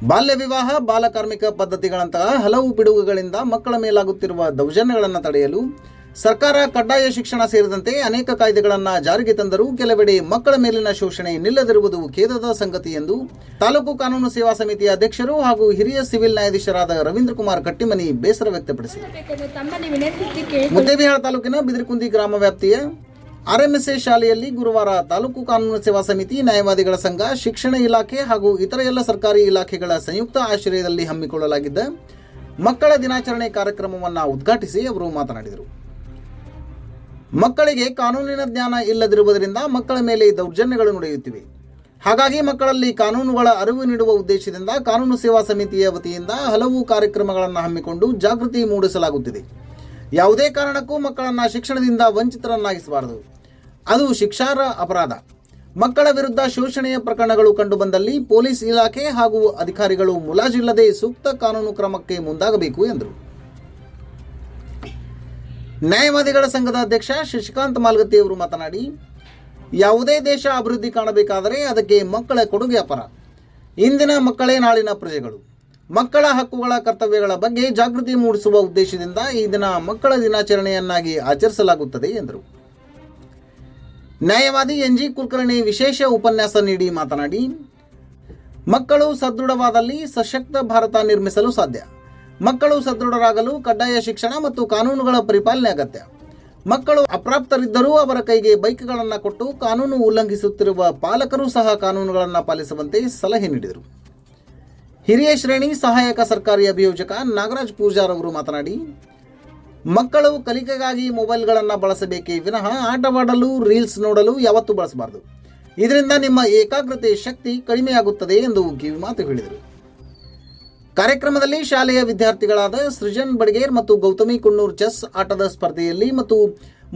ಬಾಲ್ಯ ವಿವಾಹ ಬಾಲಕಾರ್ಮಿಕ ಪದ್ಧತಿಗಳಂತಹ ಹಲವು ಪಿಡುಗುಗಳಿಂದ ಮಕ್ಕಳ ಮೇಲಾಗುತ್ತಿರುವ ದೌರ್ಜನ್ಯಗಳನ್ನು ತಡೆಯಲು ಸರ್ಕಾರ ಕಡ್ಡಾಯ ಶಿಕ್ಷಣ ಸೇರಿದಂತೆ ಅನೇಕ ಕಾಯ್ದೆಗಳನ್ನು ಜಾರಿಗೆ ತಂದರೂ ಕೆಲವೆಡೆ ಮಕ್ಕಳ ಮೇಲಿನ ಶೋಷಣೆ ನಿಲ್ಲದಿರುವುದು ಖೇದದ ಸಂಗತಿ ಎಂದು ತಾಲೂಕು ಕಾನೂನು ಸೇವಾ ಸಮಿತಿಯ ಅಧ್ಯಕ್ಷರು ಹಾಗೂ ಹಿರಿಯ ಸಿವಿಲ್ ನ್ಯಾಯಾಧೀಶರಾದ ರವೀಂದ್ರ ಕುಮಾರ್ ಕಟ್ಟಿಮನಿ ಬೇಸರ ವ್ಯಕ್ತಪಡಿಸಿದರು. ಮುದ್ದೇಬಿಹಾಳ ತಾಲೂಕಿನ ಬಿದಿರಕುಂದಿ ಗ್ರಾಮ ವ್ಯಾಪ್ತಿಯ ಆರ್ಎಂಎಸ್ಎ ಶಾಲೆಯಲ್ಲಿ ಗುರುವಾರ ತಾಲೂಕು ಕಾನೂನು ಸೇವಾ ಸಮಿತಿ, ನ್ಯಾಯವಾದಿಗಳ ಸಂಘ, ಶಿಕ್ಷಣ ಇಲಾಖೆ ಹಾಗೂ ಇತರ ಎಲ್ಲ ಸರ್ಕಾರಿ ಇಲಾಖೆಗಳ ಸಂಯುಕ್ತ ಆಶ್ರಯದಲ್ಲಿ ಹಮ್ಮಿಕೊಳ್ಳಲಾಗಿದ್ದ ಮಕ್ಕಳ ದಿನಾಚರಣೆ ಕಾರ್ಯಕ್ರಮವನ್ನು ಉದ್ಘಾಟಿಸಿ ಅವರು ಮಾತನಾಡಿದರು. ಮಕ್ಕಳಿಗೆ ಕಾನೂನಿನ ಜ್ಞಾನ ಇಲ್ಲದಿರುವುದರಿಂದ ಮಕ್ಕಳ ಮೇಲೆ ದೌರ್ಜನ್ಯಗಳು ನಡೆಯುತ್ತಿವೆ. ಹಾಗಾಗಿ ಮಕ್ಕಳಲ್ಲಿ ಕಾನೂನುಗಳ ಅರಿವು ನೀಡುವ ಉದ್ದೇಶದಿಂದ ಕಾನೂನು ಸೇವಾ ಸಮಿತಿಯ ವತಿಯಿಂದ ಹಲವು ಕಾರ್ಯಕ್ರಮಗಳನ್ನು ಹಮ್ಮಿಕೊಂಡು ಜಾಗೃತಿ ಮೂಡಿಸಲಾಗುತ್ತಿದೆ. ಯಾವುದೇ ಕಾರಣಕ್ಕೂ ಮಕ್ಕಳನ್ನು ಶಿಕ್ಷಣದಿಂದ ವಂಚಿತರನ್ನಾಗಿಸಬಾರದು. ಅದು ಶಿಕ್ಷಾರ್ಹ ಅಪರಾಧ. ಮಕ್ಕಳ ವಿರುದ್ಧ ಶೋಷಣೆಯ ಪ್ರಕರಣಗಳು ಕಂಡುಬಂದಲ್ಲಿ ಪೊಲೀಸ್ ಇಲಾಖೆ ಹಾಗೂ ಅಧಿಕಾರಿಗಳು ಮುಲಾಜಿಲ್ಲದೆ ಸೂಕ್ತ ಕಾನೂನು ಕ್ರಮಕ್ಕೆ ಮುಂದಾಗಬೇಕು ಎಂದರು. ನ್ಯಾಯವಾದಿಗಳ ಸಂಘದ ಅಧ್ಯಕ್ಷ ಶಶಿಕಾಂತ್ ಮಾಲ್ಗತ್ತಿ ಅವರು ಮಾತನಾಡಿ, ಯಾವುದೇ ದೇಶ ಅಭಿವೃದ್ಧಿ ಕಾಣಬೇಕಾದರೆ ಅದಕ್ಕೆ ಮಕ್ಕಳ ಕೊಡುಗೆ ಅಪರ. ಇಂದಿನ ಮಕ್ಕಳೇ ನಾಳಿನ ಪ್ರಜೆಗಳು. ಮಕ್ಕಳ ಹಕ್ಕುಗಳ ಕರ್ತವ್ಯಗಳ ಬಗ್ಗೆ ಜಾಗೃತಿ ಮೂಡಿಸುವ ಉದ್ದೇಶದಿಂದ ಈ ದಿನ ಮಕ್ಕಳ ದಿನಾಚರಣೆಯನ್ನಾಗಿ ಆಚರಿಸಲಾಗುತ್ತದೆ ಎಂದರು. ನ್ಯಾಯವಾದಿ ಎನ್ ಜಿ ಕುಲಕರ್ಣಿ ವಿಶೇಷ ಉಪನ್ಯಾಸ ನೀಡಿ ಮಾತನಾಡಿ, ಮಕ್ಕಳು ಸದೃಢವಾದಲ್ಲಿ ಸಶಕ್ತ ಭಾರತ ನಿರ್ಮಿಸಲು ಸಾಧ್ಯ. ಮಕ್ಕಳು ಸದೃಢರಾಗಲು ಕಡ್ಡಾಯ ಶಿಕ್ಷಣ ಮತ್ತು ಕಾನೂನುಗಳ ಪರಿಪಾಲನೆ ಅಗತ್ಯ. ಮಕ್ಕಳು ಅಪ್ರಾಪ್ತರಿದ್ದರೂ ಅವರ ಕೈಗೆ ಬೈಕ್ಗಳನ್ನು ಕೊಟ್ಟು ಕಾನೂನು ಉಲ್ಲಂಘಿಸುತ್ತಿರುವ ಪಾಲಕರು ಸಹ ಕಾನೂನುಗಳನ್ನು ಪಾಲಿಸುವಂತೆ ಸಲಹೆ ನೀಡಿದರು. ಹಿರಿಯ ಶ್ರೇಣಿ ಸಹಾಯಕ ಸರ್ಕಾರಿ ಅಭಿಯೋಜಕ ನಾಗರಾಜ್ ಪೂಜಾರ್ ಅವರು ಮಾತನಾಡಿ ಮಕ್ಕಳು ಕಲಿಕೆಗಾಗಿ ಮೊಬೈಲ್ಗಳನ್ನು ಬಳಸಬೇಕೇ ವಿನಃ ಆಟವಾಡಲು, ರೀಲ್ಸ್ ನೋಡಲು ಯಾವತ್ತೂ ಬಳಸಬಾರದು. ಇದರಿಂದ ನಿಮ್ಮ ಏಕಾಗ್ರತೆ ಶಕ್ತಿ ಕಡಿಮೆಯಾಗುತ್ತದೆ ಎಂದು ಕಿವಿಮಾತು ಹೇಳಿದರು. ಕಾರ್ಯಕ್ರಮದಲ್ಲಿ ಶಾಲೆಯ ವಿದ್ಯಾರ್ಥಿಗಳಾದ ಸೃಜನ್ ಬಡಗೇರ್ ಮತ್ತು ಗೌತಮಿ ಕುಣ್ಣೂರ್ ಚೆಸ್ ಆಟದ ಸ್ಪರ್ಧೆಯಲ್ಲಿ ಮತ್ತು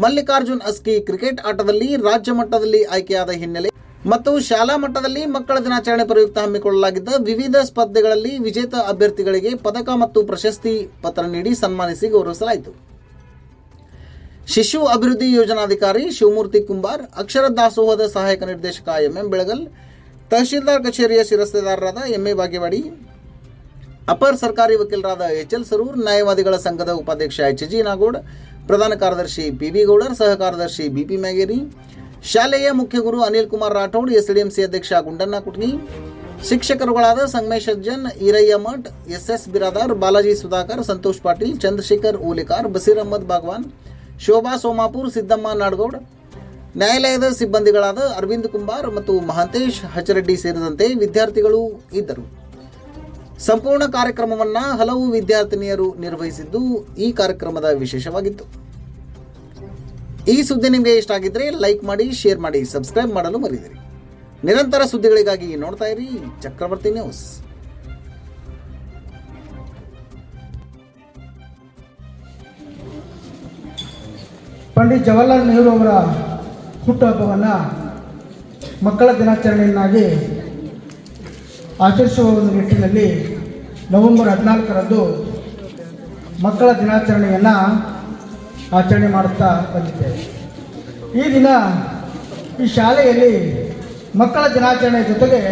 ಮಲ್ಲಿಕಾರ್ಜುನ್ ಅಸ್ಕಿ ಕ್ರಿಕೆಟ್ ಆಟದಲ್ಲಿ ರಾಜ್ಯ ಮಟ್ಟದಲ್ಲಿ ಆಯ್ಕೆಯಾದ ಹಿನ್ನೆಲೆ ಮತ್ತು ಶಾಲಾ ಮಟ್ಟದಲ್ಲಿ ಮಕ್ಕಳ ದಿನಾಚರಣೆ ಪ್ರಯುಕ್ತ ಹಮ್ಮಿಕೊಳ್ಳಲಾಗಿದ್ದ ವಿವಿಧ ಸ್ಪರ್ಧೆಗಳಲ್ಲಿ ವಿಜೇತ ಅಭ್ಯರ್ಥಿಗಳಿಗೆ ಪದಕ ಮತ್ತು ಪ್ರಶಸ್ತಿ ಪತ್ರ ನೀಡಿ ಸನ್ಮಾನಿಸಿ ಗೌರವಿಸಲಾಯಿತು. ಶಿಶು ಅಭಿವೃದ್ಧಿ ಯೋಜನಾಧಿಕಾರಿ ಶಿವಮೂರ್ತಿ ಕುಂಬಾರ್, ಅಕ್ಷರ ದಾಸೋಹದ ಸಹಾಯಕ ನಿರ್ದೇಶಕ ಎಂಎಂ ಬೆಳಗಲ್, ತಹಶೀಲ್ದಾರ್ ಕಚೇರಿಯ ಶಿರಸ್ತೆದಾರರಾದ ಎಂಎ ಭಾಗ್ಯವಾಡಿ ಅಪರ್ ಸರ್ಕಾರಿ ವಕೀಲರಾದ ಎಚ್ ಎಲ್ ಸರೂರ್, ನ್ಯಾಯವಾದಿಗಳ ಸಂಘದ ಉಪಾಧ್ಯಕ್ಷ ಎಚ್ ಜಿ ನಾಗೋಡ್, ಪ್ರಧಾನ ಕಾರ್ಯದರ್ಶಿ ಪಿ ಬಿ ಗೌಡರ್ ಸಹ ಕಾರ್ಯದರ್ಶಿ ಬಿಪಿ ಮ್ಯಾಗೇರಿ ಶಾಲೆಯ ಮುಖ್ಯ ಗುರು ಅನಿಲ್ ಕುಮಾರ್ ರಾಠೋಡ್, ಎಸ್ಡಿಎಂಸಿ ಅಧ್ಯಕ್ಷ ಗುಂಡಣ್ಣ ಕುಟ್ನಿ, ಶಿಕ್ಷಕರುಗಳಾದ ಸಂಗಮೇಶ್ ಸಜ್ಜನ್ ಈರಯ್ಯ ಮಠ್ ಎಸ್ ಎಸ್ ಬಿರಾದಾರ್, ಬಾಲಾಜಿ ಸುಧಾಕರ್, ಸಂತೋಷ್ ಪಾಟೀಲ್, ಚಂದ್ರಶೇಖರ್ ಓಲಿಕಾರ್, ಬಸೀರ್ ಅಹಮದ್ ಭಗವಾನ್ ಶೋಭಾ ಸೋಮಾಪುರ್, ಸಿದ್ದಮ್ಮ ನಾಡಗೌಡ್, ನ್ಯಾಯಾಲಯದ ಸಿಬ್ಬಂದಿಗಳಾದ ಅರವಿಂದ್ ಕುಂಬಾರ್ ಮತ್ತು ಮಹಾಂತೇಶ್ ಹಚರೆಡ್ಡಿ ಸೇರಿದಂತೆ ವಿದ್ಯಾರ್ಥಿಗಳು ಇದ್ದರು. ಸಂಪೂರ್ಣ ಕಾರ್ಯಕ್ರಮವನ್ನ ಹಲವು ವಿದ್ಯಾರ್ಥಿನಿಯರು ನಿರ್ವಹಿಸಿದ್ದು ಈ ಕಾರ್ಯಕ್ರಮದ ವಿಶೇಷವಾಗಿತ್ತು. ಈ ಸುದ್ದಿ ನಿಮಗೆ ಇಷ್ಟ ಆಗಿದ್ರೆ ಲೈಕ್ ಮಾಡಿ ಶೇರ್ ಮಾಡಿ ಸಬ್ಸ್ಕ್ರೈಬ್ ಮಾಡಲು ಮರೆಯದಿರಿ ನಿರಂತರ ಸುದ್ದಿಗಳಿಗಾಗಿ ನೋಡ್ತಾ ಇರಿ ಚಕ್ರವರ್ತಿ ನ್ಯೂಸ್ ಪಂಡಿತ್ ಜವಾಹರ್ಲಾಲ್ ನೆಹರು ಅವರ ಹುಟ್ಟುಹಬ್ಬವನ್ನು ಮಕ್ಕಳ ದಿನಾಚರಣೆಯನ್ನಾಗಿ ಆಚರಿಸುವ ಒಂದು ನಿಟ್ಟಿನಲ್ಲಿ ನವೆಂಬರ್ ಹದಿನಾಲ್ಕರಂದು ಮಕ್ಕಳ ದಿನಾಚರಣೆಯನ್ನು ಆಚರಣೆ ಮಾಡುತ್ತಾ ಬಂದಿದ್ದೇವೆ. ಈ ದಿನ ಈ ಶಾಲೆಯಲ್ಲಿ ಮಕ್ಕಳ ದಿನಾಚರಣೆ ಜೊತೆಗೆ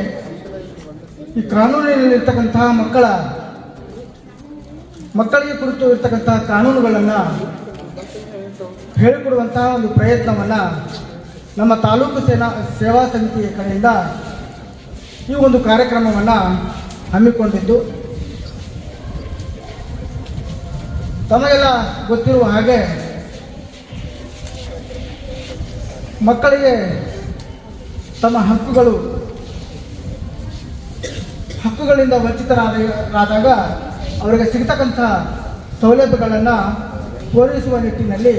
ಈ ಕಾನೂನಿನಲ್ಲಿರ್ತಕ್ಕಂತಹ ಮಕ್ಕಳ, ಮಕ್ಕಳಿಗೆ ಕುರಿತು ಇರ್ತಕ್ಕಂತಹ ಕಾನೂನುಗಳನ್ನು ಹೇಳಿಕೊಡುವಂತಹ ಒಂದು ಪ್ರಯತ್ನವನ್ನು ನಮ್ಮ ತಾಲೂಕು ಸೇನಾ, ಸೇವಾ ಸಮಿತಿಯ ಕಡೆಯಿಂದ ಈ ಒಂದು ಕಾರ್ಯಕ್ರಮವನ್ನು ಹಮ್ಮಿಕೊಂಡಿದ್ದು. ತಮಗೆಲ್ಲ ಗೊತ್ತಿರುವ ಹಾಗೆ ಮಕ್ಕಳಿಗೆ ತಮ್ಮ ಹಕ್ಕುಗಳು, ಹಕ್ಕುಗಳಿಂದ ವಂಚಿತರಾದಾಗ ಅವರಿಗೆ ಸಿಗತಕ್ಕಂಥ ಸೌಲಭ್ಯಗಳನ್ನು ಪೂರೈಸುವ ನಿಟ್ಟಿನಲ್ಲಿ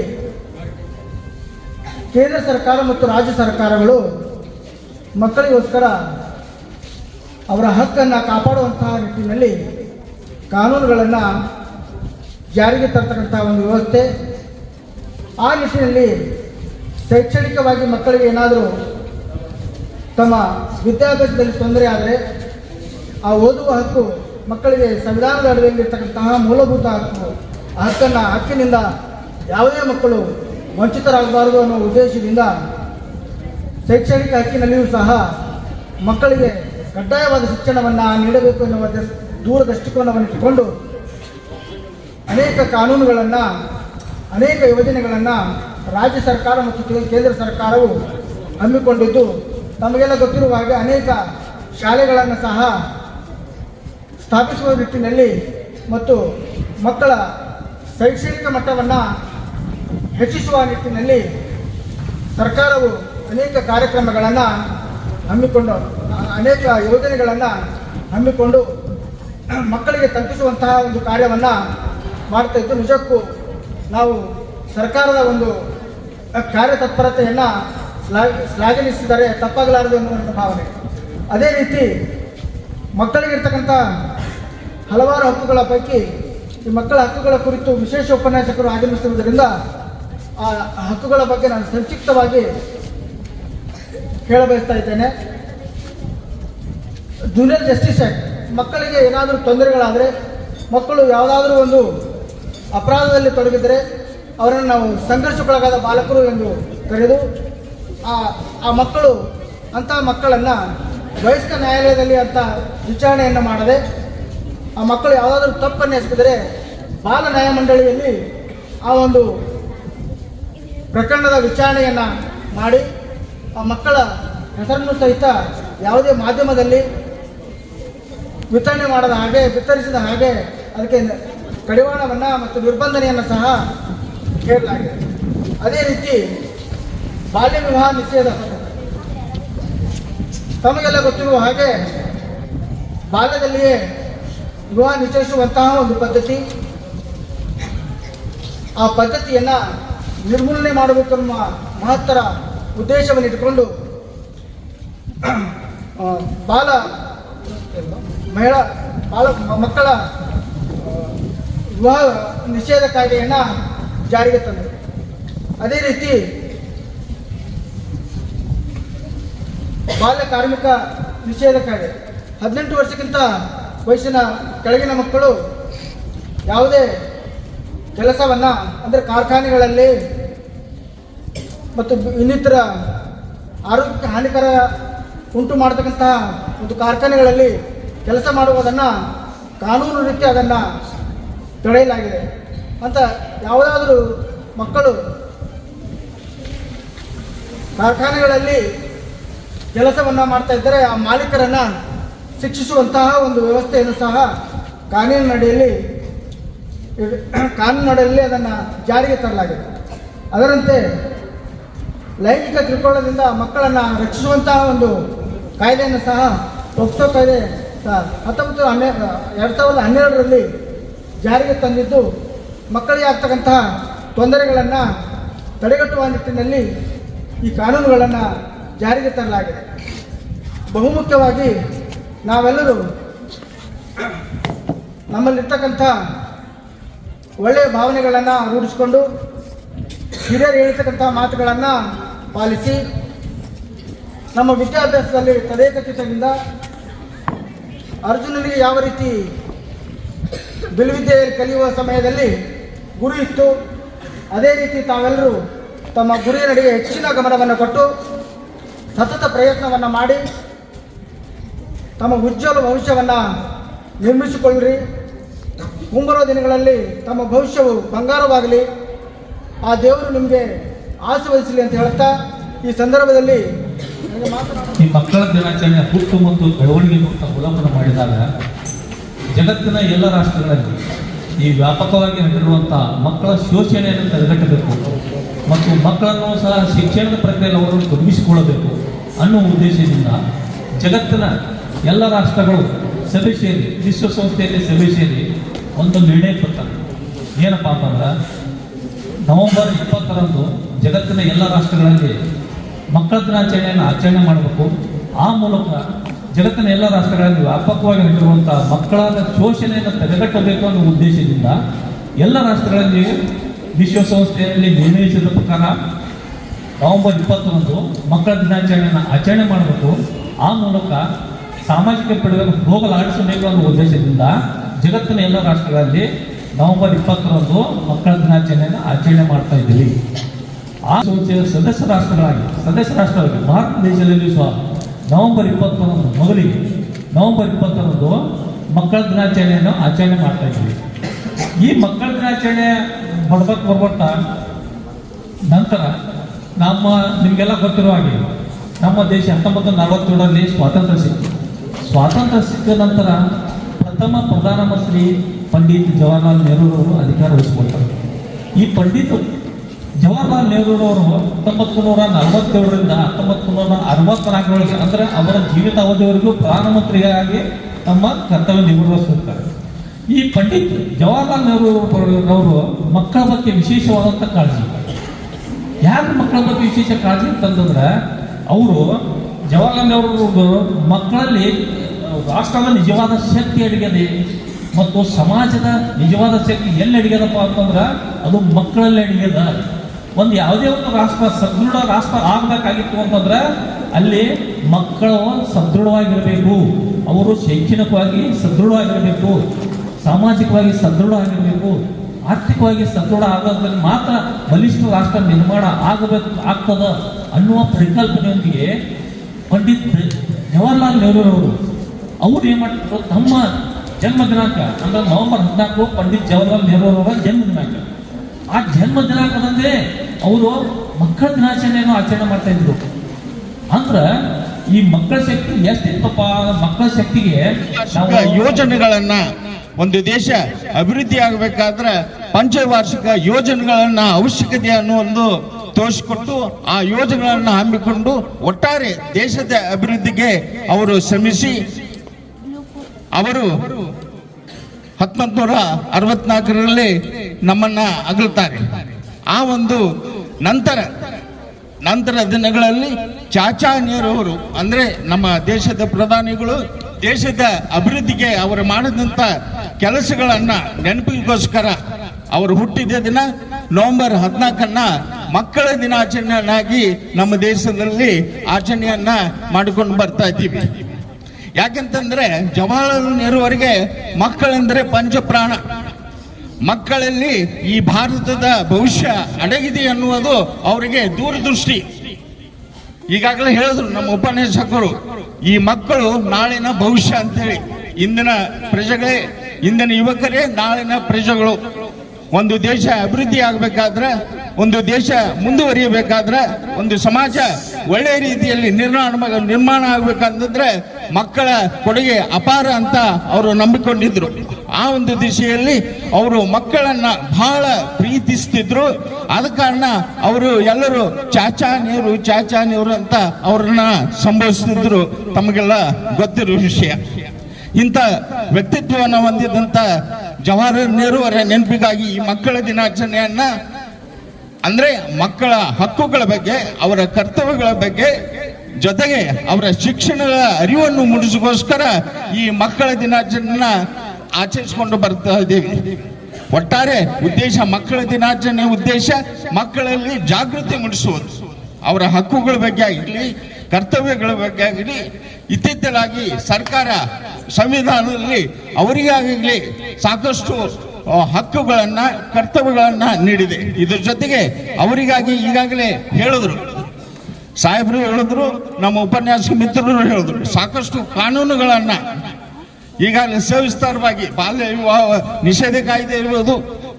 ಕೇಂದ್ರ ಸರ್ಕಾರ ಮತ್ತು ರಾಜ್ಯ ಸರ್ಕಾರಗಳು ಮಕ್ಕಳಿಗೋಸ್ಕರ ಅವರ ಹಕ್ಕನ್ನು ಕಾಪಾಡುವಂತಹ ನಿಟ್ಟಿನಲ್ಲಿ ಕಾನೂನುಗಳನ್ನು ಜಾರಿಗೆ ತರ್ತಕ್ಕಂಥ ಒಂದು ವ್ಯವಸ್ಥೆ. ಆ ನಿಟ್ಟಿನಲ್ಲಿ ಶೈಕ್ಷಣಿಕವಾಗಿ ಮಕ್ಕಳಿಗೆ ಏನಾದರೂ ತಮ್ಮ ವಿದ್ಯಾಭ್ಯಾಸದಲ್ಲಿ ತೊಂದರೆ ಆದರೆ ಆ ಓದುವ ಹಕ್ಕು ಮಕ್ಕಳಿಗೆ ಸಂವಿಧಾನದ ಅಡಿಯಲ್ಲಿರ್ತಕ್ಕಂತಹ ಮೂಲಭೂತ ಹಕ್ಕು, ಆ ಹಕ್ಕನ್ನು ಹಕ್ಕಿನಿಂದ ಯಾವುದೇ ಮಕ್ಕಳು ವಂಚಿತರಾಗಬಾರದು ಅನ್ನೋ ಉದ್ದೇಶದಿಂದ ಶೈಕ್ಷಣಿಕ ಹಕ್ಕಿನಲ್ಲಿಯೂ ಸಹ ಮಕ್ಕಳಿಗೆ ಕಡ್ಡಾಯವಾದ ಶಿಕ್ಷಣವನ್ನು ನೀಡಬೇಕು ಎನ್ನುವ ದೂರ ದೂರದೃಷ್ಟಿಕೋನವನ್ನು ಇಟ್ಟುಕೊಂಡು ಅನೇಕ ಕಾನೂನುಗಳನ್ನು, ಅನೇಕ ಯೋಜನೆಗಳನ್ನು ರಾಜ್ಯ ಸರ್ಕಾರ ಮತ್ತು ಕೇಂದ್ರ ಸರ್ಕಾರವು ಹಮ್ಮಿಕೊಂಡಿದ್ದು, ತಮಗೆಲ್ಲ ಗೊತ್ತಿರುವ ಹಾಗೆ ಅನೇಕ ಶಾಲೆಗಳನ್ನು ಸಹ ಸ್ಥಾಪಿಸುವ ನಿಟ್ಟಿನಲ್ಲಿ ಮತ್ತು ಮಕ್ಕಳ ಶೈಕ್ಷಣಿಕ ಮಟ್ಟವನ್ನು ಹೆಚ್ಚಿಸುವ ನಿಟ್ಟಿನಲ್ಲಿ ಸರ್ಕಾರವು ಅನೇಕ ಕಾರ್ಯಕ್ರಮಗಳನ್ನು ಹಮ್ಮಿಕೊಂಡು, ಅನೇಕ ಯೋಜನೆಗಳನ್ನು ಹಮ್ಮಿಕೊಂಡು ಮಕ್ಕಳಿಗೆ ತಲುಪಿಸುವಂತಹ ಒಂದು ಕಾರ್ಯವನ್ನು ಮಾಡ್ತಾ ಇದ್ದು, ನಿಜಕ್ಕೂ ನಾವು ಸರ್ಕಾರದ ಒಂದು ಕಾರ್ಯತತ್ಪರತೆಯನ್ನು ಶ್ಲಾಘನಿಸಿದರೆ ತಪ್ಪಾಗಲಾರದು ಎನ್ನುವಂಥ ಭಾವನೆ. ಅದೇ ರೀತಿ ಮಕ್ಕಳಿಗಿರ್ತಕ್ಕಂಥ ಹಲವಾರು ಹಕ್ಕುಗಳ ಪೈಕಿ ಈ ಮಕ್ಕಳ ಹಕ್ಕುಗಳ ಕುರಿತು ವಿಶೇಷ ಉಪನ್ಯಾಸಕರು ಆಗಮಿಸಿರುವುದರಿಂದ ಆ ಹಕ್ಕುಗಳ ಬಗ್ಗೆ ನಾನು ಸಂಕ್ಷಿಪ್ತವಾಗಿ ಹೇಳಬಯಸ್ತಾ ಇದ್ದೇನೆ. ಜೂನಿಯರ್ ಜಸ್ಟಿಸ್ ಆ್ಯಕ್ಟ್ ಮಕ್ಕಳಿಗೆ ಏನಾದರೂ ತೊಂದರೆಗಳಾದರೆ, ಮಕ್ಕಳು ಯಾವುದಾದ್ರೂ ಒಂದು ಅಪರಾಧದಲ್ಲಿ ತೊಡಗಿದರೆ ಅವರನ್ನು ನಾವು ಸಂಘರ್ಷಕ್ಕೊಳಗಾದ ಬಾಲಕರು ಎಂದು ಕರೆದು ಆ ಆ ಮಕ್ಕಳು ಅಂತಹ ಮಕ್ಕಳನ್ನು ವಯಸ್ಕ ನ್ಯಾಯಾಲಯದಲ್ಲಿ ಅಂತ ವಿಚಾರಣೆಯನ್ನು ಮಾಡದೆ ಆ ಮಕ್ಕಳು ಯಾವುದಾದ್ರೂ ತಪ್ಪನ್ನು ಎಸಗಿದರೆ ಬಾಲ ನ್ಯಾಯಮಂಡಳಿಯಲ್ಲಿ ಆ ಒಂದು ಪ್ರಕರಣದ ವಿಚಾರಣೆಯನ್ನು ಮಾಡಿ ಆ ಮಕ್ಕಳ ಹೆಸರನ್ನು ಸಹಿತ ಯಾವುದೇ ಮಾಧ್ಯಮದಲ್ಲಿ ವಿತರಣೆ ಮಾಡದ ಹಾಗೆ, ವಿತರಿಸಿದ ಹಾಗೆ ಅದಕ್ಕೆ ಕಡಿವಾಣವನ್ನು ಮತ್ತು ನಿರ್ಬಂಧನೆಯನ್ನು ಸಹ ಹೇಳಲಾಗಿದೆ ಅದೇ ರೀತಿ ಬಾಲ್ಯ ವಿವಾಹ ನಿಷೇಧ ತಮಗೆಲ್ಲ ಗೊತ್ತಿರುವ ಹಾಗೆ ಬಾಲ್ಯದಲ್ಲಿಯೇ ವಿವಾಹ ನಿಷೇಧಿಸುವಂತಹ ಒಂದು ಪದ್ಧತಿ. ಆ ಪದ್ಧತಿಯನ್ನು ನಿರ್ಮೂಲನೆ ಮಾಡಬೇಕು ಅನ್ನುವ ಮಹತ್ತರ ಉದ್ದೇಶವನ್ನು ಇಟ್ಟುಕೊಂಡು ಬಾಲ, ಮಹಿಳಾ ಮಕ್ಕಳ ವಿವಾಹ ನಿಷೇಧ ಕಾಯ್ದೆಯನ್ನು ಜಾರಿಗೆ ತಂದರು ಅದೇ ರೀತಿ ಬಾಲ್ಯ ಕಾರ್ಮಿಕ ನಿಷೇಧ ಕಾಯ್ದೆ. ಹದಿನೆಂಟು ವರ್ಷಕ್ಕಿಂತ ವಯಸ್ಸಿನ ಕೆಳಗಿನ ಮಕ್ಕಳು ಯಾವುದೇ ಕೆಲಸವನ್ನು, ಅಂದರೆ ಕಾರ್ಖಾನೆಗಳಲ್ಲಿ ಮತ್ತು ಇನ್ನಿತರ ಆರೋಗ್ಯಕ್ಕೆ ಹಾನಿಕರ ಉಂಟು ಮಾಡತಕ್ಕಂತಹ ಒಂದು ಕಾರ್ಖಾನೆಗಳಲ್ಲಿ ಕೆಲಸ ಮಾಡುವುದನ್ನು ಕಾನೂನು ರೀತಿ ಅದನ್ನು ತಡೆಯಲಾಗಿದೆ. ಅಂತ ಯಾವುದಾದರೂ ಮಕ್ಕಳು ಕಾರ್ಖಾನೆಗಳಲ್ಲಿ ಕೆಲಸವನ್ನು ಮಾಡ್ತಾ ಇದ್ದರೆ ಆ ಮಾಲೀಕರನ್ನು ಶಿಕ್ಷಿಸುವಂತಹ ಒಂದು ವ್ಯವಸ್ಥೆಯನ್ನು ಸಹ ಕಾನೂನಿನಡಿಯಲ್ಲಿ ಕಾನೂನಿನಡಿಯಲ್ಲಿ ಅದನ್ನು ಜಾರಿಗೆ ತರಲಾಗಿದೆ. ಅದರಂತೆ ಲೈಂಗಿಕ ತ್ರಿಕೋಳದಿಂದ ಮಕ್ಕಳನ್ನು ರಕ್ಷಿಸುವಂತಹ ಒಂದು ಕಾಯ್ದೆಯನ್ನು ಸಹ ಒಪ್ಸೋ ಕಾಯ್ದೆ ಹತ್ತೊಂಬತ್ತು ಹನ್ನೆರಡು ಎರಡು ಸಾವಿರದ ಹನ್ನೆರಡರಲ್ಲಿ ಜಾರಿಗೆ ತಂದಿದ್ದು ಮಕ್ಕಳಿಗೆ ಆಗ್ತಕ್ಕಂತಹ ತೊಂದರೆಗಳನ್ನು ತಡೆಗಟ್ಟುವ ನಿಟ್ಟಿನಲ್ಲಿ ಈ ಕಾನೂನುಗಳನ್ನು ಜಾರಿಗೆ ತರಲಾಗಿದೆ. ಬಹುಮುಖ್ಯವಾಗಿ ನಾವೆಲ್ಲರೂ ನಮ್ಮಲ್ಲಿರ್ತಕ್ಕಂಥ ಒಳ್ಳೆಯ ಭಾವನೆಗಳನ್ನು ರೂಢಿಸಿಕೊಂಡು ಹಿರಿಯರು ಹೇಳ್ತಕ್ಕಂಥ ಮಾತುಗಳನ್ನು ಪಾಲಿಸಿ ನಮ್ಮ ವಿದ್ಯಾಭ್ಯಾಸದಲ್ಲಿ ತದೇಕಚಿತದಿಂದ ಅರ್ಜುನನಿಗೆ ಯಾವ ರೀತಿ ಬಿಲ್ವಿದ್ಯೆಯಲ್ಲಿ ಕಲಿಯುವ ಸಮಯದಲ್ಲಿ ಗುರಿ ಇತ್ತು ಅದೇ ರೀತಿ ತಾವೆಲ್ಲರೂ ತಮ್ಮ ಗುರಿಯ ನಡೆಗೆ ಹೆಚ್ಚಿನ ಗಮನವನ್ನು ಕೊಟ್ಟು ಸತತ ಪ್ರಯತ್ನವನ್ನು ಮಾಡಿ ತಮ್ಮ ಉಜ್ವಲ ಭವಿಷ್ಯವನ್ನು ನಿರ್ಮಿಸಿಕೊಳ್ಳ್ರಿ. ಮುಂಬರುವ ದಿನಗಳಲ್ಲಿ ತಮ್ಮ ಭವಿಷ್ಯವು ಬಂಗಾರವಾಗಲಿ. ಆ ದೇವರು ನಿಮಗೆ ಆಶೀರ್ವದಿಸಲಿ ಅಂತ ಹೇಳ್ತಾ ಈ ಸಂದರ್ಭದಲ್ಲಿ ಈ ಮಕ್ಕಳ ದಿನಾಚರಣೆಯ ಹುಟ್ಟು ಮತ್ತು ಬೆಳವಣಿಗೆ ಅಂತ ಮಾಡಿದಾಗ ಜಗತ್ತಿನ ಎಲ್ಲ ರಾಷ್ಟ್ರಗಳಲ್ಲಿ ಈ ವ್ಯಾಪಕವಾಗಿ ಹರಡಿರುವಂಥ ಮಕ್ಕಳ ಶೋಷಣೆಯನ್ನು ತಡೆಗಟ್ಟಬೇಕು ಮತ್ತು ಮಕ್ಕಳನ್ನು ಸಹ ಶಿಕ್ಷಣದ ಪ್ರಕ್ರಿಯೆಯಲ್ಲಿ ಅವರನ್ನು ತೊಡಗಿಸಿಕೊಳ್ಳಬೇಕು ಅನ್ನೋ ಉದ್ದೇಶದಿಂದ ಜಗತ್ತಿನ ಎಲ್ಲ ರಾಷ್ಟ್ರಗಳು ಸಭೆ ಸೇರಿ, ವಿಶ್ವಸಂಸ್ಥೆಯಲ್ಲಿ ಸಭೆ ಸೇರಿ ಒಂದು ನಿರ್ಣಯ ಕೊಡ್ತಾರೆ ಏನಪ್ಪ ಅಂತಂದ್ರೆ, ನವೆಂಬರ್ ಇಪ್ಪತ್ತರಂದು ಜಗತ್ತಿನ ಎಲ್ಲ ರಾಷ್ಟ್ರಗಳಲ್ಲಿ ಮಕ್ಕಳ ದಿನಾಚರಣೆಯನ್ನು ಆಚರಣೆ ಮಾಡಬೇಕು. ಆ ಮೂಲಕ ಜಗತ್ತಿನ ಎಲ್ಲ ರಾಷ್ಟ್ರಗಳಲ್ಲಿ ವ್ಯಾಪಕವಾಗಿ ನಡೆದಿರುವಂತಹ ಮಕ್ಕಳಾದ ಶೋಷಣೆಯನ್ನು ತಡೆಗಟ್ಟಬೇಕು ಅನ್ನೋ ಉದ್ದೇಶದಿಂದ ಎಲ್ಲ ರಾಷ್ಟ್ರಗಳಲ್ಲಿ ವಿಶ್ವಸಂಸ್ಥೆಯಲ್ಲಿ ನಿರ್ಣಯಿಸಿದ ಪ್ರಕಾರ ನವೆಂಬರ್ ಇಪ್ಪತ್ತೊಂದು ಮಕ್ಕಳ ದಿನಾಚರಣೆಯನ್ನು ಆಚರಣೆ ಮಾಡಬೇಕು. ಆ ಮೂಲಕ ಸಾಮಾಜಿಕ ಪಿಡುಗನ್ನು ಹೋಗಲಾಡಿಸಬೇಕು ಅನ್ನೋ ಉದ್ದೇಶದಿಂದ ಜಗತ್ತಿನ ಎಲ್ಲ ರಾಷ್ಟ್ರಗಳಲ್ಲಿ ನವೆಂಬರ್ ಇಪ್ಪತ್ತರಂದು ಮಕ್ಕಳ ದಿನಾಚರಣೆಯನ್ನು ಆಚರಣೆ ಮಾಡ್ತಾ ಇದ್ದೀವಿ. ಆ ಸಂಸ್ಥೆಯ ಸದಸ್ಯ ರಾಷ್ಟ್ರಗಳಾಗಿ, ಸದಸ್ಯ ರಾಷ್ಟ್ರವಾಗಿ, ಭಾರತ ದೇಶದಲ್ಲಿ ಸಹ ನವೆಂಬರ್ ಇಪ್ಪತ್ತೊಂದು ಮೊದಲಿಗೆ, ನವೆಂಬರ್ ಇಪ್ಪತ್ತೊಂದು ಮಕ್ಕಳ ದಿನಾಚರಣೆಯನ್ನು ಆಚರಣೆ ಮಾಡ್ತಾ ಇದ್ವಿ. ಈ ಮಕ್ಕಳ ದಿನಾಚರಣೆ ಬರ್ಬೇಕು ಬರ್ಬರ್ತಾ ನಂತರ ನಮ್ಮ ನಿಮಗೆಲ್ಲ ಗೊತ್ತಿರುವ ಹಾಗೆ, ನಮ್ಮ ದೇಶ ಹತ್ತೊಂಬತ್ತು ನಲವತ್ತೇಳರಲ್ಲಿ ಸ್ವಾತಂತ್ರ್ಯ ಸಿಕ್ಕಿತು ಸ್ವಾತಂತ್ರ್ಯ ಸಿಕ್ಕ ನಂತರ ಪ್ರಥಮ ಪ್ರಧಾನಮಂತ್ರಿ ಪಂಡಿತ್ ಜವಾಹರ್ಲಾಲ್ ನೆಹರೂರವರು ಅಧಿಕಾರ ವಹಿಸಿಕೊಳ್ತಾರೆ ಈ ಪಂಡಿತ್ ಜವಾಹರ್ಲಾಲ್ ನೆಹರೂರವರು ಹತ್ತೊಂಬತ್ತು ನೂರ ನಲವತ್ತೇಳರಿಂದ ಹತ್ತೊಂಬತ್ತು ನೂರ ಅರವತ್ನಾಲ್ಕರೊಳಗೆ ಅಂದರೆ ಅವರ ಜೀವಿತಾವಧಿವರೆಗೂ ಪ್ರಧಾನಮಂತ್ರಿಯಾಗಿ ತಮ್ಮ ಕರ್ತವ್ಯ ನಿರ್ವಹಿಸುತ್ತಾರೆ. ಈ ಪಂಡಿತ್ ಜವಾಹರ್ಲಾಲ್ ನೆಹರು ಅವರು ಮಕ್ಕಳ ಬಗ್ಗೆ ವಿಶೇಷವಾದಂಥ ಕಾಳಜಿ. ಯಾರು ಮಕ್ಕಳ ಬಗ್ಗೆ ವಿಶೇಷ ಕಾಳಜಿ ಅಂತಂದ್ರೆ, ಅವರು ಜವಾಹರ್ಲಾಲ್ ನೆಹರು ಮಕ್ಕಳಲ್ಲಿ ರಾಷ್ಟ್ರದ ನಿಜವಾದ ಶಕ್ತಿ ಅಡಿಗದೆ ಮತ್ತು ಸಮಾಜದ ನಿಜವಾದ ಶಕ್ತಿ ಎಲ್ಲಿ ಅಡಿಗದಪ್ಪ ಅಂತಂದ್ರೆ, ಅದು ಮಕ್ಕಳಲ್ಲಿ ಅಡಿಗದ ಒಂದು ಯಾವುದೇ ಒಂದು ರಾಷ್ಟ್ರ, ಸದೃಢ ರಾಷ್ಟ್ರ ಆಗ್ಬೇಕಾಗಿತ್ತು ಅಂತಂದ್ರೆ ಅಲ್ಲಿ ಮಕ್ಕಳು ಸದೃಢವಾಗಿರಬೇಕು. ಅವರು ಶೈಕ್ಷಣಿಕವಾಗಿ ಸದೃಢವಾಗಿರಬೇಕು. ಸಾಮಾಜಿಕವಾಗಿ ಸದೃಢ ಆಗಿರಬೇಕು ಆರ್ಥಿಕವಾಗಿ ಸದೃಢ ಆಗೋದ್ರಲ್ಲಿ ಮಾತ್ರ ಬಲಿಷ್ಠ ರಾಷ್ಟ್ರ ನಿರ್ಮಾಣ ಆಗಬೇಕು, ಆಗ್ತದ ಅನ್ನುವ ಪರಿಕಲ್ಪನೆಯೊಂದಿಗೆ ಪಂಡಿತ್ ಜವಾಹರ್ಲಾಲ್ ನೆಹರೂರವರು ಅವ್ರು ಏನು ಮಾಡ್ತಾರೆ ತಮ್ಮ ಜನ್ಮ ದಿನಾಂಕ ಅಂದ್ರೆ ನವೆಂಬರ್ ಹದಿನಾಲ್ಕು ಪಂಡಿತ್ ಜವಾಹರ್ಲಾಲ್ ನೆಹರೂರವರ ಜನ್ಮ ದಿನಾಂಕ. ಆ ಜನ್ಮ ದಿನಾಂಕದಂದೇ ಅವರು ಮಕ್ಕಳ ದಿನಾಚರಣೆಯನ್ನು ಆಚರಣೆ ಮಾಡ್ತಾ ಇದ್ರು. ಅಂದ್ರೆ ಈ ಮಕ್ಕಳ ಶಕ್ತಿ ಎಷ್ಟಿತ್ತಪ್ಪ ಮಕ್ಕಳ ಶಕ್ತಿಗೆ ಯೋಜನೆಗಳನ್ನ ಒಂದು ದೇಶ ಅಭಿವೃದ್ಧಿ ಆಗಬೇಕಾದ್ರೆ ಪಂಚವಾರ್ಷಿಕ ಯೋಜನೆಗಳನ್ನ ಅವಶ್ಯಕತೆ ಅನ್ನೋ ಒಂದು ತೋರಿಸಿಕೊಟ್ಟು ಆ ಯೋಜನೆಗಳನ್ನ ಹಮ್ಮಿಕೊಂಡು ಒಟ್ಟಾರೆ ದೇಶದ ಅಭಿವೃದ್ಧಿಗೆ ಅವರು ಶ್ರಮಿಸಿ ಅವರು ಹತ್ತೊಂಬತ್ತು ನೂರ ಅರವತ್ನಾಲ್ಕರಲ್ಲಿ ನಮ್ಮನ್ನ ಅಗಲ್ತಾರೆ ಆ ಒಂದು ನಂತರ ನಂತರ ದಿನಗಳಲ್ಲಿ ಚಾಚಾ ನೆಹರು ಅವರು, ಅಂದ್ರೆ ನಮ್ಮ ದೇಶದ ಪ್ರಧಾನಿಗಳು, ದೇಶದ ಅಭಿವೃದ್ಧಿಗೆ ಅವರು ಮಾಡಿದಂತ ಕೆಲಸಗಳನ್ನ ನೆನಪಿಗೋಸ್ಕರ ಅವರು ಹುಟ್ಟಿದ ದಿನ ನವೆಂಬರ್ ಹದಿನಾಲ್ಕನ್ನ ಮಕ್ಕಳ ದಿನಾಚರಣೆಯನ್ನಾಗಿ ನಮ್ಮ ದೇಶದಲ್ಲಿ ಆಚರಣೆಯನ್ನ ಮಾಡಿಕೊಂಡು ಬರ್ತಾ ಇದ್ದೀವಿ. ಯಾಕೆಂತಂದ್ರೆ ಜವಾಹರ್ಲಾಲ್ ನೆಹರು ಅವರಿಗೆ ಮಕ್ಕಳೆಂದರೆ ಪಂಚಪ್ರಾಣ. ಮಕ್ಕಳಲ್ಲಿ ಈ ಭಾರತದ ಭವಿಷ್ಯ ಅಡಗಿದೆ ಅನ್ನುವುದು ಅವರಿಗೆ ದೂರದೃಷ್ಟಿ. ಈಗಾಗಲೇ ಹೇಳಿದ್ರು ನಮ್ಮ ಉಪನ್ಯಾಸಕರು, ಈ ಮಕ್ಕಳು ನಾಳಿನ ಭವಿಷ್ಯ ಅಂತೇಳಿ ಇಂದಿನ ಪ್ರಜೆಗಳೇ, ಇಂದಿನ ಯುವಕರೇ ನಾಳಿನ ಪ್ರಜೆಗಳು. ಒಂದು ದೇಶ ಅಭಿವೃದ್ಧಿ ಆಗಬೇಕಾದ್ರೆ, ಒಂದು ದೇಶ ಮುಂದುವರಿಯಬೇಕಾದ್ರೆ, ಒಂದು ಸಮಾಜ ಒಳ್ಳೆಯ ರೀತಿಯಲ್ಲಿ ನಿರ್ಮಾಣ ನಿರ್ಮಾಣ ಆಗಬೇಕಂತಂದ್ರೆ ಮಕ್ಕಳ ಕೊಡುಗೆ ಅಪಾರ ಅಂತ ಅವರು ನಂಬಿಕೊಂಡಿದ್ರು. ಆ ಒಂದು ದಿಶೆಯಲ್ಲಿ ಅವರು ಮಕ್ಕಳನ್ನ ಬಹಳ ಪ್ರೀತಿಸ್ತಿದ್ರು. ಆದ ಕಾರಣ ಅವರು ಎಲ್ಲರೂ ಚಾಚಾ ನೀರು ಚಾಚಾ ನೀರು ಅಂತ ಅವ್ರನ್ನ ಸಂಬೋಧಿಸ್ತಿದ್ರು. ತಮಗೆಲ್ಲ ಗೊತ್ತಿರೋ ವಿಷಯ. ಇಂಥ ವ್ಯಕ್ತಿತ್ವವನ್ನು ಹೊಂದಿದಂತ ಜವಾಹರ್ಲಾಲ್ ನೆಹರು ಅವರ ನೆನಪಿಗಾಗಿ ಈ ಮಕ್ಕಳ ದಿನಾಚರಣೆಯನ್ನ, ಅಂದ್ರೆ ಮಕ್ಕಳ ಹಕ್ಕುಗಳ ಬಗ್ಗೆ, ಅವರ ಕರ್ತವ್ಯಗಳ ಬಗ್ಗೆ, ಜೊತೆಗೆ ಅವರ ಶಿಕ್ಷಣದ ಅರಿವನ್ನು ಮೂಡಿಸಿಕೋಸ್ಕರ ಈ ಮಕ್ಕಳ ದಿನಾಚರಣೆಯನ್ನ ಆಚರಿಸಿಕೊಂಡು ಬರ್ತಾ ಇದ್ದೀವಿ. ಒಟ್ಟಾರೆ ಉದ್ದೇಶ ಮಕ್ಕಳ ದಿನಾಚರಣೆ ಉದ್ದೇಶ ಮಕ್ಕಳಲ್ಲಿ ಜಾಗೃತಿ ಮೂಡಿಸುವುದು. ಅವರ ಹಕ್ಕುಗಳ ಬಗ್ಗೆ ಆಗಿರಲಿ ಕರ್ತವ್ಯಗಳ ಬಗ್ಗೆ ಆಗಲಿ ಇತ್ತೀಚಲಾಗಿ ಸರ್ಕಾರ ಸಂವಿಧಾನದಲ್ಲಿ ಅವರಿಗಾಗಲಿ ಸಾಕಷ್ಟು ಹಕ್ಕುಗಳನ್ನು ಹಕ್ಕುಗಳನ್ನ, ಕರ್ತವ್ಯಗಳನ್ನ ನೀಡಿದೆ. ಇದ್ರ ಜೊತೆಗೆ ಅವರಿಗಾಗಿ ಈಗಾಗಲೇ ಹೇಳಿದ್ರು. ಸಾಹೇಬರು ಹೇಳಿದ್ರು, ನಮ್ಮ ಉಪನ್ಯಾಸ ಮಿತ್ರರು ಹೇಳಿದ್ರು. ಸಾಕಷ್ಟು ಕಾನೂನುಗಳನ್ನ ಈಗಾಗಲೇ ಸವಿಸ್ತಾರವಾಗಿ ಬಾಲ್ಯ ವಿವಾಹ ನಿಷೇಧ ಕಾಯ್ದೆ ಇರ್ಬೋದು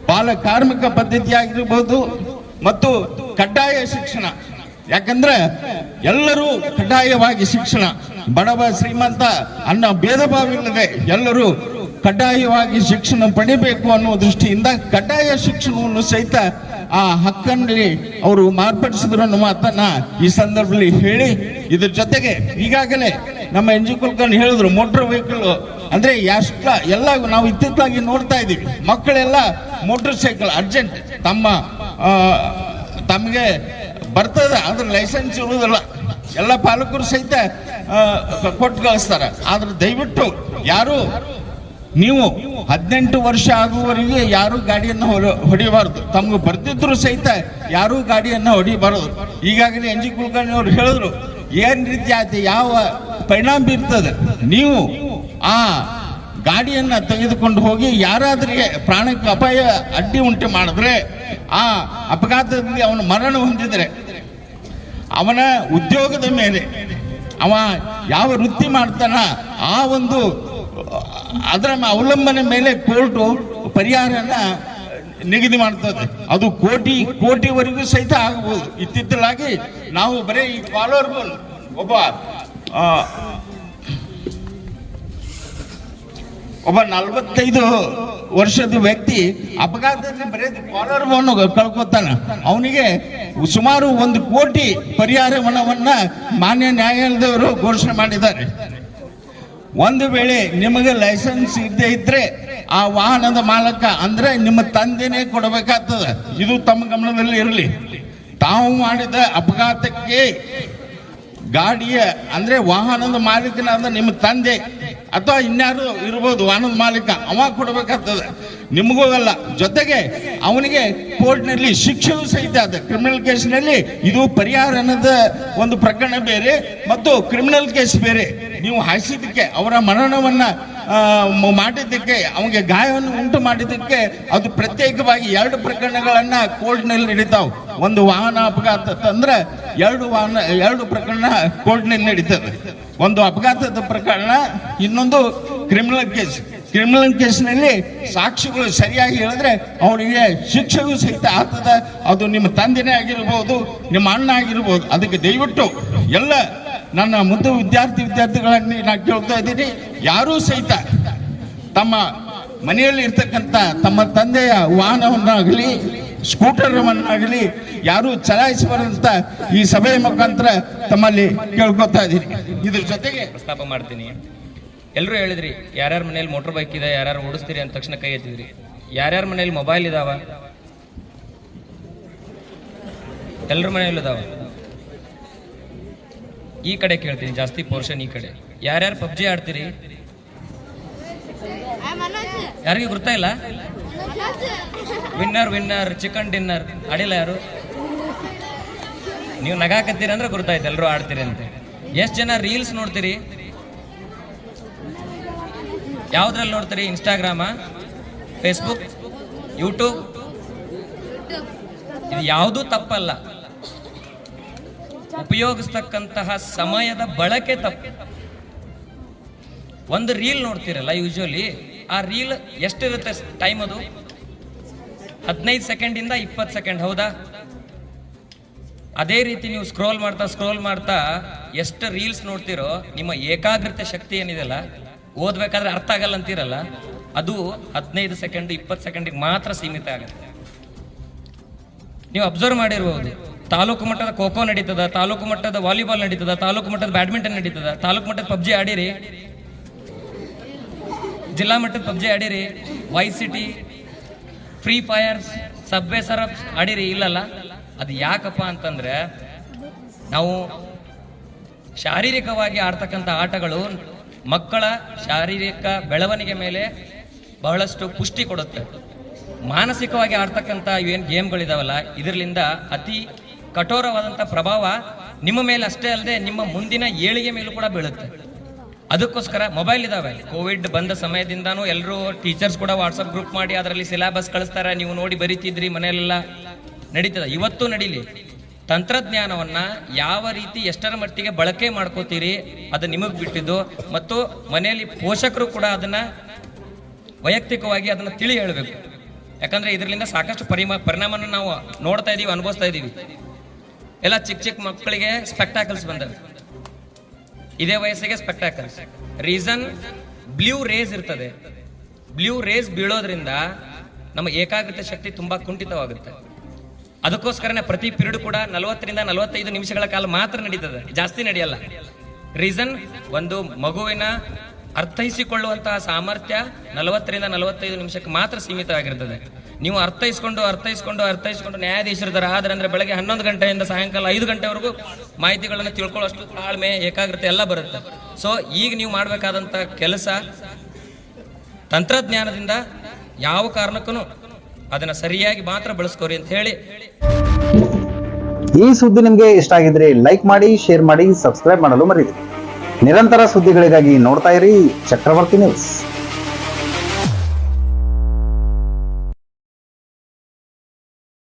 ಬಾಲ ಕಾರ್ಮಿಕ ಪದ್ಧತಿ ಆಗಿರ್ಬೋದು, ಮತ್ತು ಕಡ್ಡಾಯ ಶಿಕ್ಷಣ. ಯಾಕಂದ್ರೆ ಎಲ್ಲರೂ ಕಡ್ಡಾಯವಾಗಿ ಶಿಕ್ಷಣ. ಬಡವ ಶ್ರೀಮಂತ ಅನ್ನೋ ಭೇದ ಭಾವ ಇಲ್ಲದೆ ಎಲ್ಲರೂ ಕಡ್ಡಾಯವಾಗಿ ಶಿಕ್ಷಣ ಪಡಿಬೇಕು ಅನ್ನೋ ದೃಷ್ಟಿಯಿಂದ ಕಡ್ಡಾಯ ಶಿಕ್ಷಣವನ್ನು ಸಹಿತ ಆ ಹಕ್ಕಲ್ಲಿ ಅವರು ಮಾರ್ಪಡಿಸಿದ್ರು ಅನ್ನೋ ಮಾತನ್ನ ಈ ಸಂದರ್ಭದಲ್ಲಿ ಹೇಳಿ, ಇದ್ರ ಜೊತೆಗೆ ಈಗಾಗಲೇ ನಮ್ಮ ಎನ್ ಜಿ ಕುಲ್ಕರ್ಣಿ ಹೇಳಿದ್ರು ಮೋಟರ್ ವೆಹಿಕಲ್ ಅಂದ್ರೆ ಎಷ್ಟ ಎಲ್ಲ ನಾವು ಇತ್ತಿತ್ತಲಾಗಿ ನೋಡ್ತಾ ಇದೀವಿ ಮಕ್ಕಳೆಲ್ಲ ಮೋಟರ್ ಸೈಕಲ್ ಅರ್ಜೆಂಟ್ ತಮ್ಮ ತಮಗೆ ಬರ್ತದ, ಆದ್ರೆ ಲೈಸೆನ್ಸ್ ಇರುವುದಿಲ್ಲ. ಎಲ್ಲ ಪಾಲಕರು ಸಹಿತ ಕೊಟ್ಟು ಕಳಿಸ್ತಾರೆ. ಆದ್ರೆ ದಯವಿಟ್ಟು ಯಾರು, ನೀವು ಹದಿನೆಂಟು ವರ್ಷ ಆಗುವವರೆಗೆ ಯಾರು ಗಾಡಿಯನ್ನು ಹೊಡಿಬಾರದು. ತಮಗೆ ತಮ್ಗೆ ಬರ್ತಿದ್ರು ಸಹಿತ ಯಾರೂ ಗಾಡಿಯನ್ನು ಹೊಡಿಬಾರದು. ಈಗಾಗಲೇ ಎನ್ ಜಿ ಕುಲಕರ್ಣಿ ಅವರು ಹೇಳಿದ್ರು, ಏನ್ ರೀತಿ ಆಯ್ತು, ಯಾವ ಪರಿಣಾಮ ಬೀರ್ತದೆ? ನೀವು ಆ ಗಾಡಿಯನ್ನ ತೆಗೆದುಕೊಂಡು ಹೋಗಿ ಯಾರಾದ್ರಿಗೆ ಪ್ರಾಣಕ್ಕೆ ಅಪಾಯ ಅಡ್ಡಿ ಉಂಟು ಮಾಡಿದ್ರೆ, ಆ ಅಪಘಾತದಲ್ಲಿ ಅವನು ಮರಣ ಹೊಂದಿದ್ರೆ ಅವನ ಉದ್ಯೋಗದ ಮೇಲೆ ಅವ ಯಾವ ವೃತ್ತಿ ಮಾಡ್ತಾನ, ಆ ಒಂದು, ಅದರ ಅವಲಂಬನೆ ಮೇಲೆ ಕೋರ್ಟು ಪರಿಹಾರನ ನಿಗದಿ ಮಾಡ್ತದೆ. ಅದು ಕೋಟಿ, ಕೋಟಿವರೆಗೂ ಸಹಿತ ಆಗಬಹುದು. ಇತ್ತಿತ್ತಲಾಗಿ ನಾವು ಬರೀ ಈ ಫಾಲೋರ್ಬಲ್ ಒಬ್ಬ ಒಬ್ಬ ನಲ್ವತ್ತೈದು ವರ್ಷದ ವ್ಯಕ್ತಿ ಅಪಘಾತದಲ್ಲಿ ಬರೀ ಕಾಲರ್ ಕಳ್ಕೊತಾನ. ಅವನಿಗೆ ಸುಮಾರು ಒಂದು ಕೋಟಿ ಪರಿಹಾರ ಹಣವನ್ನ ಮಾನ್ಯ ನ್ಯಾಯಾಲಯದವರು ಘೋಷಣೆ ಮಾಡಿದ್ದಾರೆ. ಒಂದು ವೇಳೆ ನಿಮಗೆ ಲೈಸೆನ್ಸ್ ಇದ್ದೇ ಇದ್ರೆ ಆ ವಾಹನದ ಮಾಲಕ ಅಂದ್ರೆ ನಿಮ್ಮ ತಂದೆನೇ ಕೊಡಬೇಕಾಗ್ತದೆ. ಇದು ತಮ್ಮ ಗಮನದಲ್ಲಿ ಇರಲಿ. ತಾವು ಮಾಡಿದ ಅಪಘಾತಕ್ಕೆ ಗಾಡಿಯ, ಅಂದ್ರೆ ವಾಹನದ ಮಾಲೀಕನಾದ ನಿಮ್ಮ ತಂದೆ ಅಥವಾ ಇನ್ಯಾರು ಇರ್ಬೋದು, ವಾಹನದ ಮಾಲೀಕ, ಅವ ಕೊಡಬೇಕಾಗ್ತದೆ. ನಿಮಗೂ ಅಲ್ಲ. ಜೊತೆಗೆ ಅವನಿಗೆ ಕೋರ್ಟ್ನಲ್ಲಿ ಶಿಕ್ಷೆಯೂ ಸಹಿತ ಅದು ಕ್ರಿಮಿನಲ್ ಕೇಸ್ನಲ್ಲಿ ಇದು ಪರಿಹಾರ ಅನ್ನೋದ ಒಂದು ಪ್ರಕರಣ ಬೇರೆ, ಮತ್ತು ಕ್ರಿಮಿನಲ್ ಕೇಸ್ ಬೇರೆ. ನೀವು ಹಾಯಿಸಿದ್ದಕ್ಕೆ ಅವರ ಮರಣವನ್ನ ಮಾಡಿದ್ದಕ್ಕೆ ಅವನಿಗೆ ಗಾಯವನ್ನು ಉಂಟು ಮಾಡಿದ್ದಕ್ಕೆ ಅದು ಪ್ರತ್ಯೇಕವಾಗಿ ಎರಡು ಪ್ರಕರಣಗಳನ್ನ ಕೋರ್ಟ್ನಲ್ಲಿ ನಡೀತಾವ್. ಒಂದು ವಾಹನ ಅಪಘಾತ ತಂದ್ರೆ ಎರಡು ವಾಹನ, ಎರಡು ಪ್ರಕರಣ ಕೋರ್ಟ್ನಲ್ಲಿ ನಡೀತದೆ. ಒಂದು ಅಪಘಾತದ ಪ್ರಕರಣ, ಇನ್ನೊಂದು ಕ್ರಿಮಿನಲ್ ಕೇಸ್ ಕ್ರಿಮಿನಲ್ ಕೇಸ್ನಲ್ಲಿ ಸಾಕ್ಷಿಗಳು ಸರಿಯಾಗಿ ಹೇಳಿದ್ರೆ ಅವನಿಗೆ ಶಿಕ್ಷೆಗೂ ಸಹಿತ ಆಗ್ತದ. ಅದು ನಿಮ್ಮ ತಂದೆನೇ ಆಗಿರ್ಬೋದು, ನಿಮ್ಮ ಅಣ್ಣ ಆಗಿರ್ಬೋದು. ಅದಕ್ಕೆ ದಯವಿಟ್ಟು ಎಲ್ಲ ನನ್ನ ಮುದ್ದು ವಿದ್ಯಾರ್ಥಿ, ವಿದ್ಯಾರ್ಥಿಗಳನ್ನ ನಾನು ಕೇಳ್ತಾ ಇದ್ದೀನಿ. ಯಾರೂ ಸಹಿತ ತಮ್ಮ ಮನೆಯಲ್ಲಿ ಇರ್ತಕ್ಕಂಥ ತಮ್ಮ ತಂದೆಯ ವಾಹನವನ್ನಾಗಲಿ, ಸ್ಕೂಟರ್ವನ್ನಾಗಲಿ ಯಾರು ಚಲಾಯಿಸಬಾರಂತ ಈ ಸಭೆಯ ಮುಖಾಂತರ ತಮ್ಮಲ್ಲಿ ಕೇಳ್ಕೊತಾ ಇದ್ದೀನಿ. ಇದ್ರ ಜೊತೆಗೆ ಪ್ರಸ್ತಾಪ ಮಾಡ್ತೀನಿ. ಎಲ್ಲರೂ ಹೇಳಿದ್ರಿ, ಯಾರ್ಯಾರ ಮನೇಲಿ ಮೋಟರ್ ಬೈಕ್ ಇದೆ, ಯಾರ್ಯಾರು ಓಡಿಸ್ತೀರಿ ಅಂತ ತಕ್ಷಣ ಕೈ ಎತ್ತಿದ್ರಿ. ಯಾರ್ಯಾರ ಮನೇಲಿ ಮೊಬೈಲ್ ಇದಾವ? ಎಲ್ಲರ ಮನೇಲಿ ಇದಾವ? ಈ ಕಡೆ ಕೇಳ್ತೀನಿ, ಜಾಸ್ತಿ ಪೋರ್ಷನ್ ಈ ಕಡೆ. ಯಾರ್ಯಾರು ಪಬ್ಜಿ ಆಡ್ತೀರಿ ಯಾರಿಗೂ ಗೊತ್ತಾ ಇಲ್ಲ? ವಿನ್ನರ್ ವಿನ್ನರ್ ಚಿಕನ್ ಡಿನ್ನರ್ ಆಡಿಲ್ಲ ಯಾರು? ನೀವು ನಗಾಕತ್ತೀರಿ ಅಂದ್ರೆ ಗೊತ್ತಾಯ್ತು ಎಲ್ಲರೂ ಆಡ್ತೀರಿ ಅಂತ. ಎಷ್ಟು ಜನ ರೀಲ್ಸ್ ನೋಡ್ತೀರಿ? ಯಾವ್ದ್ರಲ್ಲಿ ನೋಡ್ತೀರಿ? ಇನ್ಸ್ಟಾಗ್ರಾಮ ಫೇಸ್ಬುಕ್ ಯೂಟ್ಯೂಬ್ ಇದು ಯಾವುದೂ ತಪ್ಪಲ್ಲ. ಉಪಯೋಗಿಸ್ತಕ್ಕಂತಹ ಸಮಯದ ಬಳಕೆ ತಪ್ಪು. ಒಂದು ರೀಲ್ ನೋಡ್ತೀರಲ್ಲ ಯೂಶುವಲಿ ಆ ರೀಲ್ ಎಷ್ಟಿರುತ್ತೆ ಟೈಮ್ ಅದು? ಹದಿನೈದು ಸೆಕೆಂಡಿಂದ ಇಪ್ಪತ್ತು ಸೆಕೆಂಡ್ ಹೌದಾ? ಅದೇ ರೀತಿ ನೀವು ಸ್ಕ್ರೋಲ್ ಮಾಡ್ತಾ ಸ್ಕ್ರೋಲ್ ಮಾಡ್ತಾ ಎಷ್ಟು ರೀಲ್ಸ್ ನೋಡ್ತಿರೋ, ನಿಮ್ಮ ಏಕಾಗ್ರತೆ ಶಕ್ತಿ ಏನಿದೆಲ್ಲ ಓದ್ಬೇಕಾದ್ರೆ ಅರ್ಥ ಆಗಲ್ಲ ಅಂತೀರಲ್ಲ, ಅದು ಹದಿನೈದು ಸೆಕೆಂಡ್ ಇಪ್ಪತ್ತು ಸೆಕೆಂಡಿಗೆ ಮಾತ್ರ ಸೀಮಿತ ಆಗುತ್ತೆ. ನೀವು ಅಬ್ಸರ್ವ್ ಮಾಡಿರ್ಬೋದು. ತಾಲೂಕು ಮಟ್ಟದ ಖೋ ನಡೀತದ, ತಾಲೂಕು ಮಟ್ಟದ ವಾಲಿಬಾಲ್ ನಡೀತದ, ತಾಲೂಕು ಮಟ್ಟದ ಬ್ಯಾಡ್ಮಿಂಟನ್ ನಡೀತದ, ತಾಲೂಕು ಮಟ್ಟದ ಪಬ್ಜಿ ಆಡಿರಿ ಜಿಲ್ಲಾ ಮಟ್ಟದ PUBG ಆಡಿರಿ Vice City Free Fires Subway Surfers ಆಡಿರಿ, ಇಲ್ಲಲ್ಲ? ಅದು ಯಾಕಪ್ಪ ಅಂತಂದ್ರೆ, ನಾವು ಶಾರೀರಿಕವಾಗಿ ಆಡ್ತಕ್ಕಂಥ ಆಟಗಳು ಮಕ್ಕಳ ಶಾರೀರಿಕ ಬೆಳವಣಿಗೆ ಮೇಲೆ ಬಹಳಷ್ಟು ಪುಷ್ಟಿ ಕೊಡುತ್ತೆ. ಮಾನಸಿಕವಾಗಿ ಆಡ್ತಕ್ಕಂಥ ಏನು ಗೇಮ್ಗಳಿದಾವಲ್ಲ ಇದರಿಂದ ಅತಿ ಕಠೋರವಾದಂಥ ಪ್ರಭಾವ ನಿಮ್ಮ ಮೇಲೆ ಅಷ್ಟೇ ಅಲ್ಲದೆ ನಿಮ್ಮ ಮುಂದಿನ ಏಳಿಗೆ ಮೇಲೂ ಕೂಡ ಬೀಳುತ್ತೆ. ಅದಕ್ಕೋಸ್ಕರ ಮೊಬೈಲ್ ಇದಾವೆ. ಕೋವಿಡ್ ಬಂದ ಸಮಯದಿಂದಾನು ಎಲ್ಲರೂ ಟೀಚರ್ಸ್ ಕೂಡ ವಾಟ್ಸಪ್ ಗ್ರೂಪ್ ಮಾಡಿ ಅದರಲ್ಲಿ ಸಿಲೆಬಸ್ ಕಳಿಸ್ತಾರೆ. ನೀವು ನೋಡಿ ಬರಿತಿದ್ರಿ ಮನೆಯಲ್ಲೆಲ್ಲ. ನಡೀತದೆ. ಇವತ್ತು ನಡೀಲಿ. ತಂತ್ರಜ್ಞಾನವನ್ನ ಯಾವ ರೀತಿ ಎಷ್ಟರ ಮಟ್ಟಿಗೆ ಬಳಕೆ ಮಾಡ್ಕೋತೀರಿ ಅದು ನಿಮಗೆ ಬಿಟ್ಟಿದ್ದು. ಮತ್ತು ಮನೆಯಲ್ಲಿ ಪೋಷಕರು ಕೂಡ ಅದನ್ನ ವೈಯಕ್ತಿಕವಾಗಿ ಅದನ್ನ ತಿಳಿ ಹೇಳಬೇಕು. ಯಾಕಂದ್ರೆ ಇದರಿಂದ ಸಾಕಷ್ಟು ಪರಿಮ, ಪರಿಣಾಮನ ನಾವು ನೋಡ್ತಾ ಇದೀವಿ, ಅನುಭವಿಸ್ತಾ ಇದೀವಿ. ಎಲ್ಲ ಚಿಕ್ಕ ಚಿಕ್ಕ ಮಕ್ಕಳಿಗೆ ಸ್ಪೆಕ್ಟಾಕಲ್ಸ್ ಬಂದವೆ. ಇದೇ ವಯಸ್ಸಿಗೆ ಸ್ಪೆಕ್ಟಾಕಲ್ ರೀಸನ್ ಬ್ಲೂ ರೇಸ್ ಇರ್ತದೆ. ಬ್ಲೂ ರೇಸ್ ಬೀಳೋದ್ರಿಂದ ನಮ್ಮ ಏಕಾಗ್ರತೆ ಶಕ್ತಿ ತುಂಬಾ ಕುಂಠಿತವಾಗುತ್ತೆ. ಅದಕ್ಕೋಸ್ಕರನೇ ಪ್ರತಿ ಪಿರಿಯಡ್ ಕೂಡ ನಲವತ್ತರಿಂದ ನಲವತ್ತೈದು ನಿಮಿಷಗಳ ಕಾಲ ಮಾತ್ರ ನಡೀತದೆ. ಜಾಸ್ತಿ ನಡೆಯಲ್ಲ. ರೀಸನ್ ಒಂದು ಮಗುವಿನ ಅರ್ಥೈಸಿಕೊಳ್ಳುವಂತಹ ಸಾಮರ್ಥ್ಯ ನಲವತ್ತರಿಂದ ನಲವತ್ತೈದು ನಿಮಿಷಕ್ಕೆ ಮಾತ್ರ ಸೀಮಿತವಾಗಿರ್ತದೆ. ನೀವು ಅರ್ಥೈಸ್ಕೊಂಡು ಅರ್ಥೈಸ್ಕೊಂಡು ಅರ್ಥೈಸ್ಕೊಂಡು ನ್ಯಾಯಾಧೀಶರಿದ್ದಾರೆ ಆದರೆ ಅಂದ್ರೆ ಬೆಳಗ್ಗೆ ಹನ್ನೊಂದು ಗಂಟೆಯಿಂದ ಸಾಯಂಕಾಲ ಐದು ಗಂಟೆವರೆಗೂ ಮಾಹಿತಿಗಳನ್ನು ತಿಳ್ಕೊಳ್ಳೋಷ್ಟು ತಾಳ್ಮೆ, ಏಕಾಗ್ರತೆ ಎಲ್ಲ ಬರುತ್ತೆ. ಸೊ ಈಗ ನೀವು ಮಾಡಬೇಕಾದಂಥ ಕೆಲಸ ತಂತ್ರಜ್ಞಾನದಿಂದ ಯಾವ ಕಾರಣಕ್ಕೂ ಅದನ್ನು ಸರಿಯಾಗಿ ಮಾತ್ರ ಬಳಸ್ಕೋರಿ ಅಂತ ಹೇಳಿ. ಈ ಸುದ್ದಿ ನಿಮಗೆ ಇಷ್ಟ ಆಗಿದ್ರೆ ಲೈಕ್ ಮಾಡಿ, ಶೇರ್ ಮಾಡಿ, ಸಬ್ಸ್ಕ್ರೈಬ್ ಮಾಡಲು ಮರೀರಿ ನಿರಂತರ ಸುದ್ದಿಗಳಿಗಾಗಿ ನೋಡ್ತಾ ಇರಿ ಚಕ್ರವರ್ತಿ ನ್ಯೂಸ್.